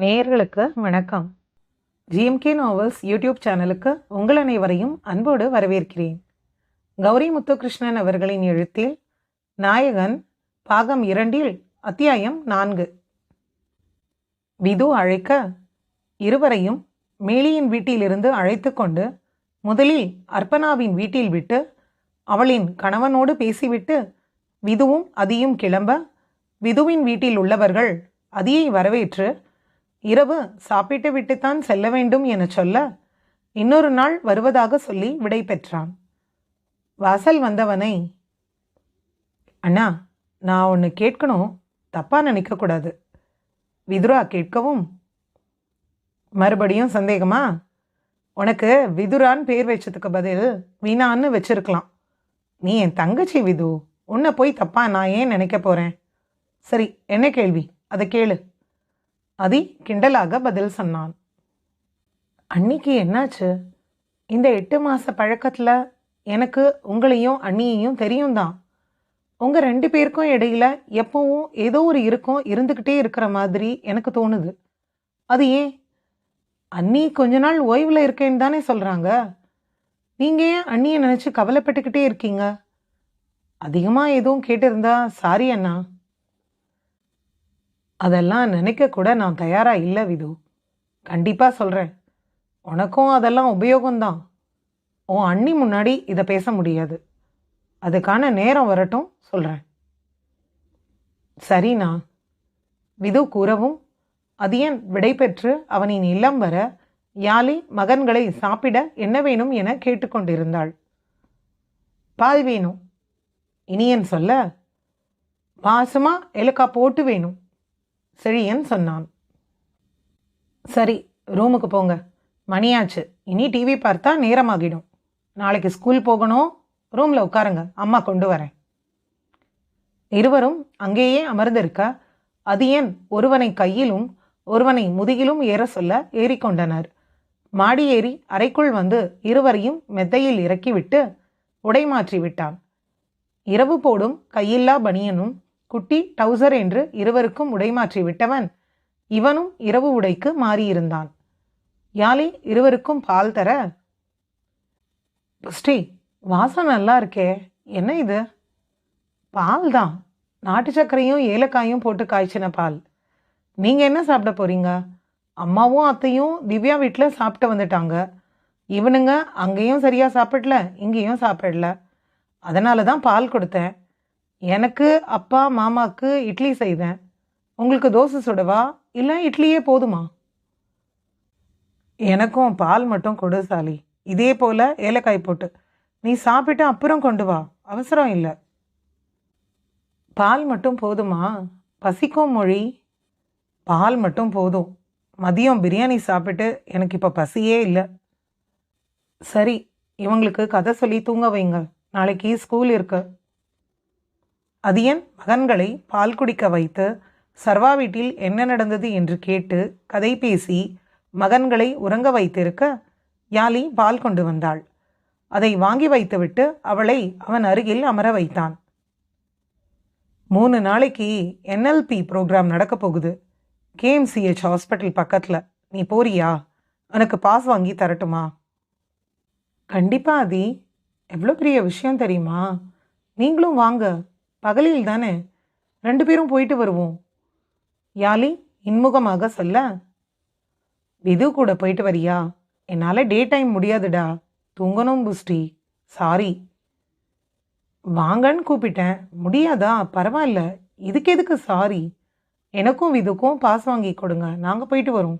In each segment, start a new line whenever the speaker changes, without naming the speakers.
நேயர்களுக்கு வணக்கம். GMK novels YouTube சேனலுக்கு உங்கள் அனைவரையும் அன்போடு வரவேற்கிறேன். கௌரி முத்துகிருஷ்ணன் அவர்களின் எழுத்தில் நாயகன் பாகம் இரண்டில் அத்தியாயம் நான்கு. விது அழைக்க இருவரையும் மேலியின் வீட்டிலிருந்து அழைத்து கொண்டு முதலில் அர்ப்பணாவின் வீட்டில் விட்டு அவளின் கணவனோடு பேசிவிட்டு விதுவும் அதியும் கிளம்ப விதுவின் வீட்டில் உள்ளவர்கள் அதியை வரவேற்று இரவு சாப்பிட்டு விட்டுத்தான் செல்ல வேண்டும் என சொல்ல இன்னொரு நாள் வருவதாக சொல்லி விடை பெற்றான். வாசல் வந்தவனை அண்ணா நான் ஒன்று கேட்கணும். தப்பாக நினைக்கக்கூடாது விதுரா கேட்கவும் மறுபடியும் சந்தேகமா? உனக்கு விதுரான் பேர் வச்சதுக்கு பதில் வீணான்னு வச்சிருக்கலாம். நீ என் தங்கச்சி விது. உன்னை போய் தப்பா நான் ஏன் நினைக்க போகிறேன் சரி என்ன கேள்வி? அதை கேளு. அதி கிண்டலாக பதில் சொன்னான். அன்னிக்கு என்னாச்சு? இந்த எட்டு மாத பழக்கத்தில் எனக்கு உங்களையும் அண்ணியையும் தெரியும் தான் உங்கள் ரெண்டு பேருக்கும் இடையில எப்பவும் ஏதோ ஒரு இருக்கும் இருந்துக்கிட்டே இருக்கிற மாதிரி எனக்கு தோணுது. அது ஏன்? அண்ணி கொஞ்ச நாள் ஓய்வில் இருக்கேன்னு தானே சொல்கிறாங்க நீங்கள் ஏன் அண்ணியை நினச்சி கவலைப்பட்டுக்கிட்டே இருக்கீங்க? அதிகமாக எதுவும் கேட்டிருந்தா சாரி அண்ணா. அதெல்லாம் நினைக்க கூட நான் தயாராக இல்லை விது. கண்டிப்பாக சொல்கிறேன் உனக்கும் அதெல்லாம் உபயோகம்தான். உன் அண்ணி முன்னாடி இதை பேச முடியாது. அதுக்கான நேரம் வரட்டும் சொல்கிறேன் சரிண்ணா. விது கூறவும் அதியன் விடைபெற்று அவனின் இல்லம் வர யாலி மகன்களை சாப்பிட என்ன வேணும் என கேட்டுக்கொண்டிருந்தாள். பால் வேணும் இனியன் சொல்ல பாசமாக எலுக்கா போட்டு வேணும். செழியன் சொன்னான். சரி ரூமுக்கு போங்க. மணியாச்சு. இனி டிவி பார்த்தா நேரமாகிடும். நாளைக்கு ஸ்கூல் போகணும். ரூமில் உட்காருங்க. அம்மா கொண்டு வரேன். இருவரும் அங்கேயே அமர்ந்திருக்க அதியன் ஒருவனை கையிலும் ஒருவனை முதுகிலும் ஏற சொல்ல ஏறிக்கொண்டனர். மாடி ஏறி அறைக்குள் வந்து இருவரையும் மெத்தையில் இறக்கிவிட்டு உடை மாற்றி விட்டான் இரவு போடும் கையில்லா பனியனும் குட்டி டவுசர் என்று இருவருக்கும் உடை மாற்றி விட்டவன் இவனும் இரவு உடைக்கு மாறியிருந்தான். யாலி இருவருக்கும் பால் தர புஷ்டி வாசம் நல்லா இருக்கே. என்ன இது? பால் தான் நாட்டு சர்க்கரையும் ஏலக்காயும் போட்டு காய்ச்சின பால். நீங்கள் என்ன சாப்பிட போறீங்க? அம்மாவும் அத்தையும் திவ்யா வீட்டில் சாப்பிட்டு வந்துட்டாங்க. இவனுங்க அங்கேயும் சரியாக சாப்பிடல இங்கேயும் சாப்பிடல. அதனால தான் பால் கொடுத்தேன். எனக்கு அப்பா மாமாவுக்கு இட்லி செய்தேன் உங்களுக்கு தோசை சுடவா? இல்லை இட்லியே போதுமா? எனக்கும் பால் மட்டும் கொடு சாலி. இதே போல் ஏலக்காய் போட்டு. நீ சாப்பிட்டு அப்புறம் கொண்டு வா. அவசரம் இல்லை. பால் மட்டும் போதுமா? பசிக்கும் மொழி. பால் மட்டும் போதும். மதியம் பிரியாணி சாப்பிட்டு எனக்கு இப்போ பசியே இல்லை. சரி இவங்களுக்கு கதை சொல்லி தூங்க வைங்க. நாளைக்கு ஸ்கூல் அது அதியன் மகன்களை பால் குடிக்க வைத்து சர்வா வீட்டில் என்ன நடந்தது என்று கேட்டு கதை பேசி மகன்களை உறங்க வைத்திருக்க யாலி பால் கொண்டு வந்தாள். அதை வாங்கி வைத்துவிட்டு அவளை அவன் அருகில் அமர வைத்தான். மூணு நாளைக்கு என்எல்பி ப்ரோக்ராம் நடக்கப் போகுது. கேஎம்சிஹெச் ஹாஸ்பிட்டல் பக்கத்தில். நீ போறியா? எனக்கு பாஸ் வாங்கி தரட்டுமா? கண்டிப்பா அதி எவ்வளோ பெரிய விஷயம் தெரியுமா? நீங்களும் வாங்க. பகலில் தானே? ரெண்டு பேரும் போயிட்டு வருவோம். யாலி இன்முகமாக சொல்ல. விது கூட போயிட்டு வரியா? என்னால் டே டைம் முடியாதுடா. தூங்கணும் புஷ்டி. சாரி. வாங்கன்னு கூப்பிட்டேன். முடியாதா? பரவாயில்ல. இதுக்கு எதுக்கு சாரி? எனக்கும் விதுக்கும் பாஸ் வாங்கி கொடுங்க. நாங்கள் போயிட்டு வரோம்.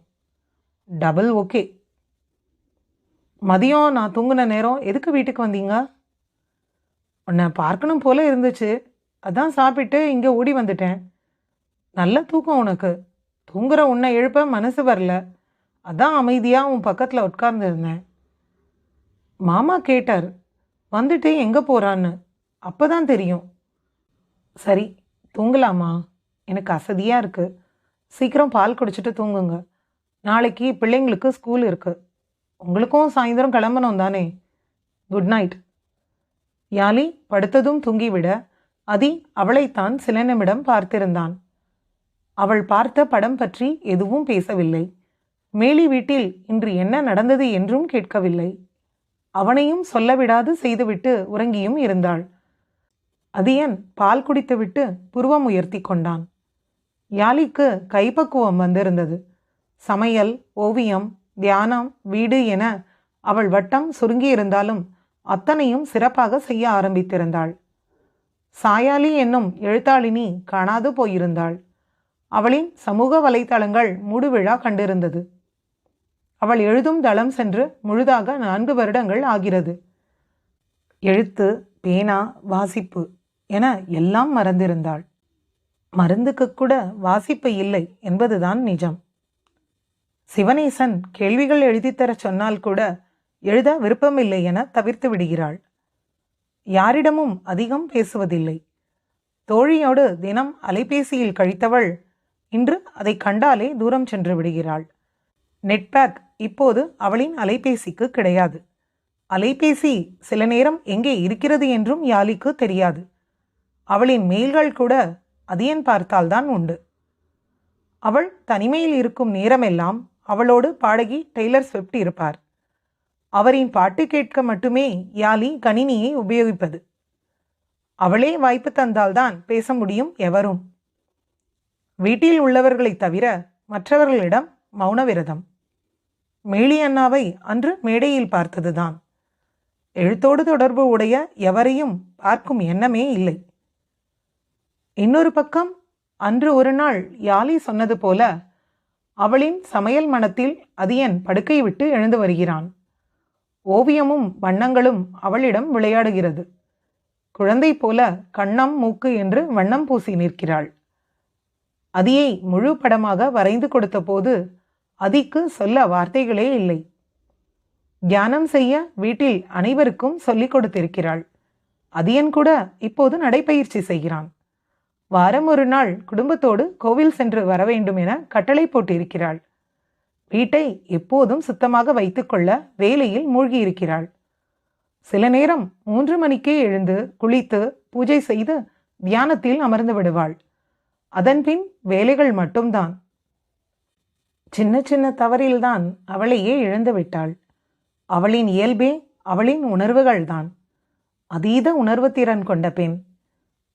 Double okay. மதியம் நான் தூங்கின நேரம் எதுக்கு வீட்டுக்கு வந்தீங்க? உன்னை பார்க்கணும் போல இருந்துச்சு. அதான் சாப்பிட்டு இங்கே ஓடி வந்துட்டேன். நல்ல தூக்கம் உனக்கு. தூங்குற உன்னை எழுப்ப மனசு வரல. அதான் அமைதியாக உன் பக்கத்தில் உட்கார்ந்துருந்தேன். மாமா கேட்டார் வந்துட்டு எங்கே போகிறான்னு அப்போ தான் தெரியும். சரி தூங்கலாமா? எனக்கு அசதியாக இருக்குது சீக்கிரம் பால் குடிச்சிட்டு தூங்குங்க. நாளைக்கு பிள்ளைங்களுக்கு ஸ்கூல் இருக்குது உங்களுக்கும் சாயந்தரம் கிளம்பணும் தானே. Good night. யாலி படுத்ததும் தூங்கிவிட அதி அவளைத்தான் சில நிமிடம் பார்த்திருந்தான். அவள் பார்த்த படம் பற்றி எதுவும் பேசவில்லை. மேலி வீட்டில் இன்று என்ன நடந்தது என்றும் கேட்கவில்லை. அவனையும் சொல்லவிடாது செய்துவிட்டு உறங்கியும் இருந்தாள். அதியன் பால் குடித்துவிட்டு புருவம் உயர்த்தி கொண்டான். யாழிக்கு கைப்பக்குவம் வந்திருந்தது. சமையல் ஓவியம் தியானம் வீடு என அவள் வட்டம் சுருங்கியிருந்தாலும் அத்தனையும் சிறப்பாக செய்ய ஆரம்பித்திருந்தாள். சாயாலி என்னும் எழுத்தாளினி காணாது போயிருந்தாள். அவளின் சமூக வலைத்தளங்கள் மூடுவிழா கண்டிருந்தது. அவள் எழுதும் தளம் சென்று முழுதாக நான்கு வருடங்கள் ஆகிறது. எழுத்து பேனா வாசிப்பு என எல்லாம் மறந்திருந்தாள். மருந்துக்கு கூட வாசிப்பு இல்லை என்பதுதான் நிஜம். சிவனேசன் கேள்விகள் எழுதித்தரச் சொன்னால் கூட எழுத விருப்பமில்லை என தவிர்த்து விடுகிறாள். யாரிடமும் அதிகம் பேசுவதில்லை. தோழியோடு தினம் அலைபேசியில் கழித்தவள் இன்று அதை கண்டாலே தூரம் சென்று விடுகிறாள். நெட்பேக் இப்போது அவளின் அலைபேசிக்கு கிடையாது. அலைபேசி சில நேரம் எங்கே இருக்கிறது என்றும் யாலிக்கு தெரியாது. அவளின் மெயில்கள் கூட அதியன் பார்த்தால்தான் உண்டு. அவள் தனிமையில் இருக்கும் நேரமெல்லாம் அவளோடு பாடகி டெய்லர் ஸ்விஃப்ட் இருப்பார். அவரின் பாட்டு கேட்க மட்டுமே யாலி கணினியை உபயோகிப்பது. அவளே வாய்ப்பு தந்தால்தான் பேச முடியும் எவரும். வீட்டில் உள்ளவர்களைத் தவிர மற்றவர்களிடம் மௌன விரதம் மேலி அண்ணாவை அன்று மேடையில் பார்த்ததுதான். எழுத்தோடு தொடர்பு உடைய எவரையும் பார்க்கும் எண்ணமே இல்லை. இன்னொரு பக்கம் அன்று ஒரு நாள் யாலி சொன்னது போல அவளின் சமையல் மனத்தில் அதியன் படுக்கை விட்டு எழுந்து வருகிறான். ஓவியமும் வண்ணங்களும் அவளிடம் விளையாடுகிறது. குழந்தை போல கண்ணம் மூக்கு என்று வண்ணம் பூசி நிற்கிறாள். அதியை முழு படமாக வரைந்து கொடுத்தபோது அதிக்கு சொல்ல வார்த்தைகளே இல்லை. தியானம் செய்ய வீட்டில் அனைவருக்கும் சொல்லிக் கொடுத்திருக்கிறாள். அதியன் கூட இப்போது நடைப்பயிற்சி செய்கிறான். வாரம் ஒரு நாள் குடும்பத்தோடு கோவில் சென்று வர வேண்டும் என கட்டளை போட்டிருக்கிறாள். வீட்டை எப்போதும் சுத்தமாக வைத்துக்கொள்ள வேலையில் மூழ்கியிருக்கிறாள். சில நேரம் மூன்று மணிக்கே எழுந்து குளித்து பூஜை செய்து தியானத்தில் அமர்ந்து விடுவாள். அதன்பின் வேலைகள் மட்டும்தான். சின்ன சின்ன தவறில்தான் அவளையே இழந்து விட்டாள். அவளின் இயல்பே அவளின் உணர்வுகள்தான். அதீத உணர்வு திறன் கொண்ட பெண்.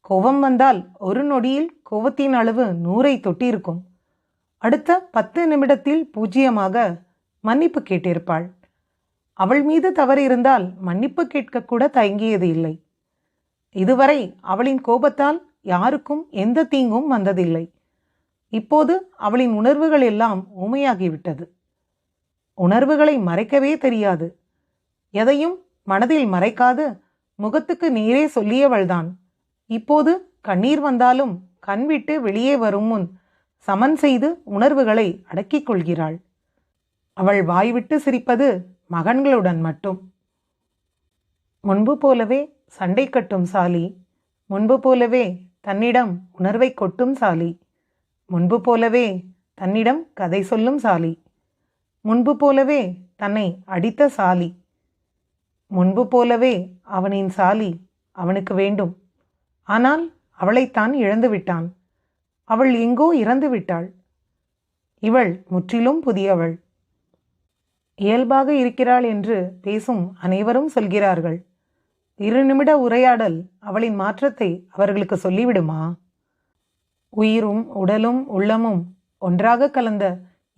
கோபம் வந்தால் ஒரு நொடியில் கோபத்தின் அளவு நூறை தொட்டிருக்கும். அடுத்த பத்து நிமிடத்தில் பூஜ்ஜியமாக மன்னிப்பு கேட்டிருப்பாள். அவள் மீது தவறு இருந்தால் மன்னிப்பு கேட்கக்கூட தயங்கியது இல்லை. இதுவரை அவளின் கோபத்தால் யாருக்கும் எந்த தீங்கும் வந்ததில்லை. இப்போது அவளின் உணர்வுகள் எல்லாம் ஊமையாகிவிட்டது. உணர்வுகளை மறைக்கவே தெரியாது. எதையும் மனதில் மறைக்காது முகத்துக்கு நேரே சொல்லியவள்தான். இப்போது கண்ணீர் வந்தாலும் கண் விட்டு வெளியே வரும் முன் சமன் செய்து உணர்வுகளை அடக்கிக் கொள்கிறாள். அவள் வாய்விட்டு சிரிப்பது மகன்களுடன் மட்டும். முன்பு போலவே சண்டை கட்டும் சாலி முன்பு போலவே தன்னிடம் உணர்வை கொட்டும் சாலி முன்பு போலவே தன்னிடம் கதை சொல்லும் சாலி முன்பு போலவே தன்னை அடித்த சாலி முன்பு போலவே அவனின் சாலி அவனுக்கு வேண்டும். ஆனால் அவளைத்தான் இழந்துவிட்டான். அவள் எங்கோ இறந்து விட்டாள். இவள் முற்றிலும் புதியவள். இயல்பாக இருக்கிறாள் என்று பேசும் அனைவரும் சொல்கிறார்கள். இரு நிமிட உரையாடல் அவளின் மாற்றத்தை அவர்களுக்கு சொல்லிவிடுமா? உயிரும் உடலும் உள்ளமும் ஒன்றாக கலந்த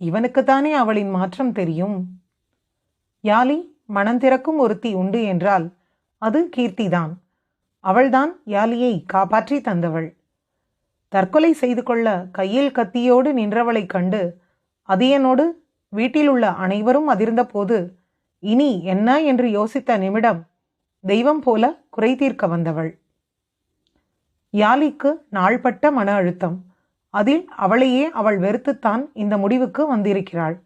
இவனுக்குத்தானே அவளின் மாற்றம் தெரியும்? யாலி மனம் திறக்கும் ஒருத்தி உண்டு என்றால் அது கீர்த்திதான். அவள்தான் யாலியை காப்பாற்றி தந்தவள். தற்கொலை செய்து கொள்ள கையில் கத்தியோடு நின்றவளைக் கண்டு அதியனோடு வீட்டிலுள்ள அனைவரும் அதிர்ந்தபோது இனி என்ன? என்று யோசித்த நிமிடம் தெய்வம் போல குறை தீர்க்க வந்தவள். யாலிக்கு நாள்பட்ட மன அழுத்தம். அதில் அவளையே அவள் வெறுத்துத்தான் இந்த முடிவுக்கு வந்திருக்கிறாள்.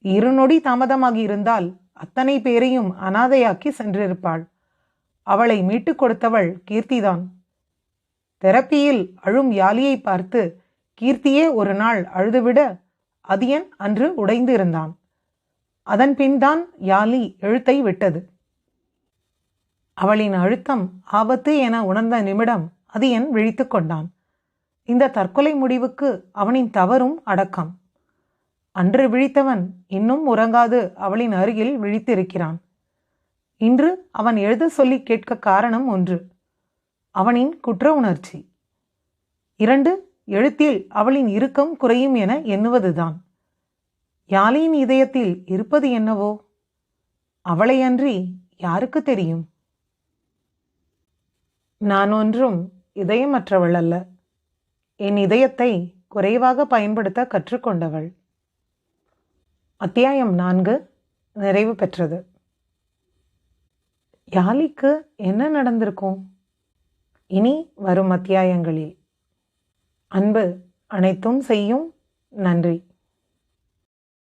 இரு நொடி தாமதமாகி இருந்தால் அத்தனை பேரையும் அனாதையாக்கி சென்றிருப்பாள். அவளை மீட்டுக் கொடுத்தவள் கீர்த்திதான். தெரப்பியில் அழும் யாலியை பார்த்து கீர்த்தியே ஒரு நாள் அழுதுவிட அதியன் அன்று உடைந்து இருந்தான் அதன் பின்தான் யாலி எழுத்தை விட்டது. அவளின் அழுத்தம் ஆபத்து என உணர்ந்த நிமிடம் அதியன் விழித்து கொண்டான். இந்த தற்கொலை முடிவுக்கு அவனின் தவறும் அடக்கம். அன்று விழித்தவன் இன்னும் உறங்காது அவளின் அருகில் விழித்திருக்கிறான். இன்று அவன் எழுத சொல்லி கேட்க காரணம் ஒன்று. அவனின் குற்ற உணர்ச்சி. இரண்டு எழுத்தில் அவளின் இறுக்கம் குறையும் என எண்ணுவதுதான். யாழியின் இதயத்தில் இருப்பது என்னவோ? அவளையன்றி யாருக்கு தெரியும்? நான் ஒன்றும் இதயமற்றவள் அல்ல. என் இதயத்தை குறைவாக பயன்படுத்த கற்றுக்கொண்டவள். அத்தியாயம் நான்கு நிறைவு பெற்றது. யாழிக்கு என்ன நடந்திருக்கும்? இனி வரும் அத்தியாயங்களில். அன்பு அனைத்தும் செய்யும். நன்றி.